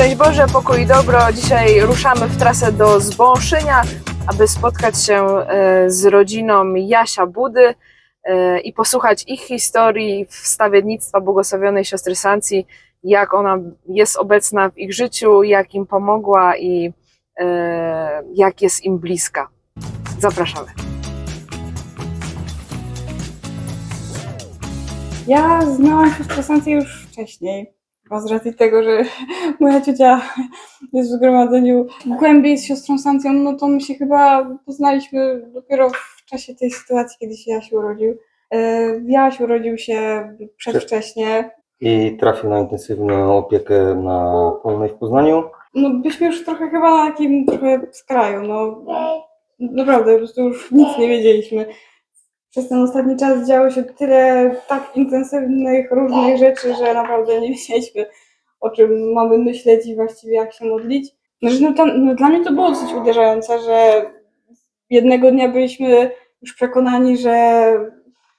Szczęść Boże, pokój i dobro. Dzisiaj ruszamy w trasę do Zbąszynia, aby spotkać się e, z rodziną Jasia Budy e, i posłuchać ich historii wstawiennictwa błogosławionej siostry Sancji, jak ona jest obecna w ich życiu, jak im pomogła i e, jak jest im bliska. Zapraszamy. Ja znałam siostrę Sancję już wcześniej. Chyba z racji tego, że moja ciocia jest w zgromadzeniu głębiej z siostrą Sancją, no to my się chyba poznaliśmy dopiero w czasie tej sytuacji, kiedy się Jaś urodził. E, Jaś urodził się przedwcześnie. i trafił na intensywną opiekę na Polnej w Poznaniu. No byliśmy już trochę chyba na takim trochę skraju, no naprawdę po prostu już nic nie wiedzieliśmy. Przez ten ostatni czas działo się tyle tak intensywnych, różnych rzeczy, że naprawdę nie wiedzieliśmy o czym mamy myśleć i właściwie jak się modlić. No, że no, tam, no, dla mnie to było dosyć uderzające, że jednego dnia byliśmy już przekonani, że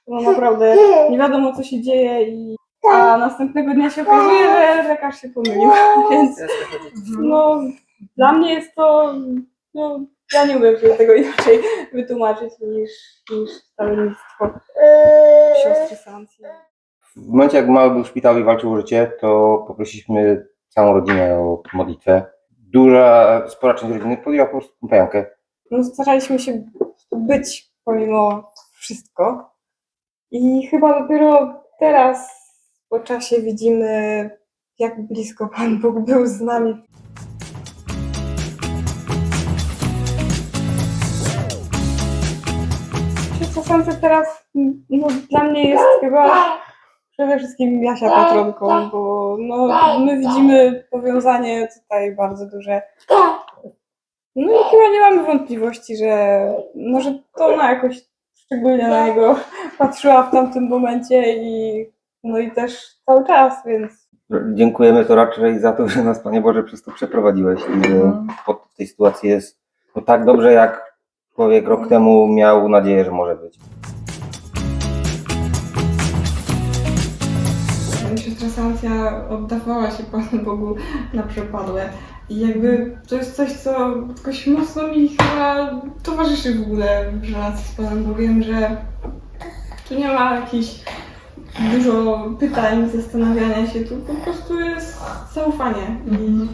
no naprawdę nie wiadomo co się dzieje i a następnego dnia się okazuje, że lekarz się pomylił, więc no, dla mnie jest to, no, ja nie umiem sobie tego inaczej wytłumaczyć niż, niż stawiennictwo siostry Sancji. W momencie, jak mały był w szpitalu i walczył o życie, to poprosiliśmy całą rodzinę o modlitwę. Duża, spora część rodziny podjęła po prostu pękę. No, staraliśmy się być pomimo wszystko i chyba dopiero teraz po czasie widzimy, jak blisko Pan Bóg był z nami. Sancja teraz no, dla mnie jest chyba przede wszystkim Jasia patronką, bo no, my widzimy powiązanie tutaj bardzo duże. No i chyba nie mamy wątpliwości, że może to ona jakoś szczególnie na niego patrzyła w tamtym momencie i no i też cały czas, więc Dziękujemy to raczej za to, że nas, Panie Boże, przez to przeprowadziłeś i że pod w tej sytuacji jest no, tak dobrze, jak człowiek rok temu miał nadzieję, że może być. siostra Sancja oddawała się Panu Bogu na przepadłe. I jakby to jest coś, co jakoś mocno mi chyba towarzyszy w ogóle w relacji z Panem Bogiem, że tu nie ma jakichś dużo pytań, zastanawiania się, tu po prostu jest zaufanie. I